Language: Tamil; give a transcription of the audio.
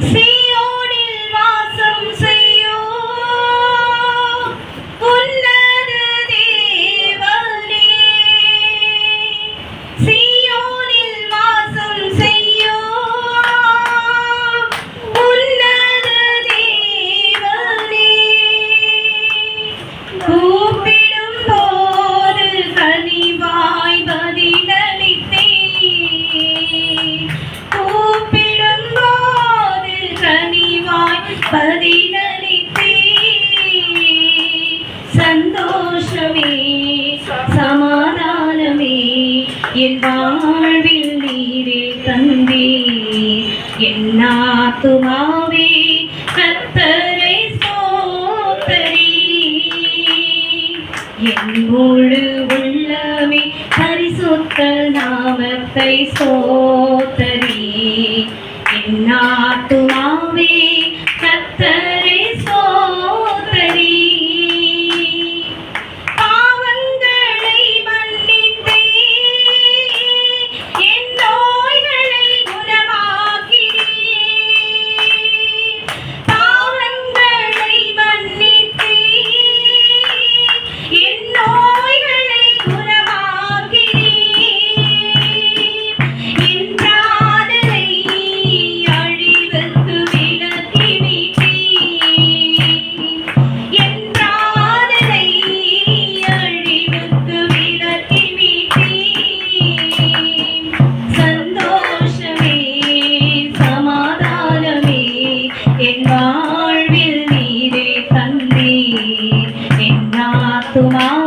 Sí. சந்தோஷமே சமாதானமே. என் வாழ்வில் நீரே தந்தே. என் ஆத்துமாவே கத்தரை சோத்தரே என் முழு உள்ளமே பரிசுத்த நாமத்தை சோத்தரே என் ஆத்துமாவே 懂吗？